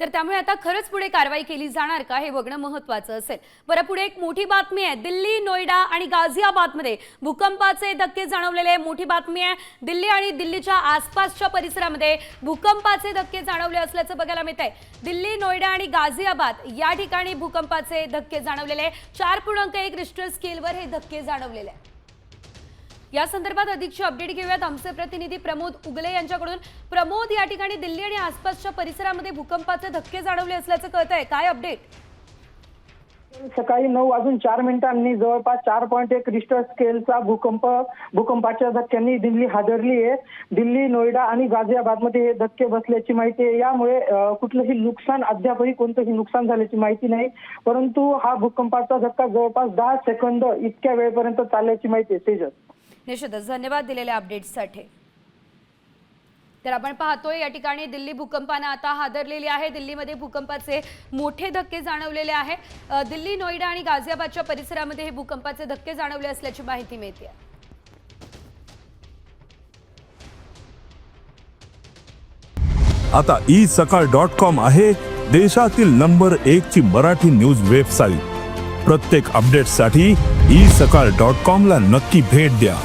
तर त्यामुळे आता खरंच पुढे कारवाई केली जाणार का हे बघणं महत्वाचं असेल. बरं पुढे एक मोठी बातमी आहे. दिल्ली नोएडा आणि गाझियाबादमध्ये भूकंपाचे धक्के जाणवलेले आहे. मोठी बातमी आहे. दिल्ली आणि दिल्लीच्या आसपासच्या परिसरामध्ये भूकंपाचे धक्के जाणवले असल्याचं बघायला मिळत आहे. दिल्ली नोएडा आणि गाझियाबाद या ठिकाणी भूकंपाचे धक्के जाणवलेले आहे. चार पूर्णांक एक रिस्टर स्केलवर हे धक्के जाणवलेले आहे या संदर्भात अधिकची अपडेट घेऊयात. आमचे प्रतिनिधी प्रमोद उगले यांच्याकडून. प्रमोद या ठिकाणी दिल्ली आणि आसपासच्या परिसरामध्ये भूकंपाचे धक्के जाणवले असल्याचं कळत आहे काय अपडेट? सकाळी नऊ वाजून चार मिनिटांनी जवळपास चार पॉईंट एक रिस्टर स्केलचा भूकंप भूकंपाच्या धक्क्यांनी दिल्ली हादरली आहे. दिल्ली नोएडा आणि गाझियाबादमध्ये हे धक्के बसल्याची माहिती आहे. यामुळे कुठलंही नुकसान अद्यापही कोणतंही नुकसान झाल्याची माहिती नाही. परंतु हा भूकंपाचा धक्का जवळपास दहा सेकंद इतक्या वेळेपर्यंत चालल्याची माहिती आहे. तेजस. निश्चितच धन्यवाद दिलेल्या अपडेट्ससाठी तर आपण पाहतोय या ठिकाणी दिल्ली भूकंपानं आता हादरलेली आहे. दिल्लीमध्ये भूकंपाचे मोठे धक्के जाणवलेले आहे. दिल्ली नोएडा आणि गाझियाबादच्या परिसरामध्ये हे भूकंपाचे धक्के जाणवले असल्याची माहिती मिळते आता ई सकाळ डॉट कॉम आहे देशातील नंबर एक ची मराठी न्यूज वेबसाईट. प्रत्येक अपडेटसाठी ई सकाळ डॉट कॉम ला नक्की भेट द्या.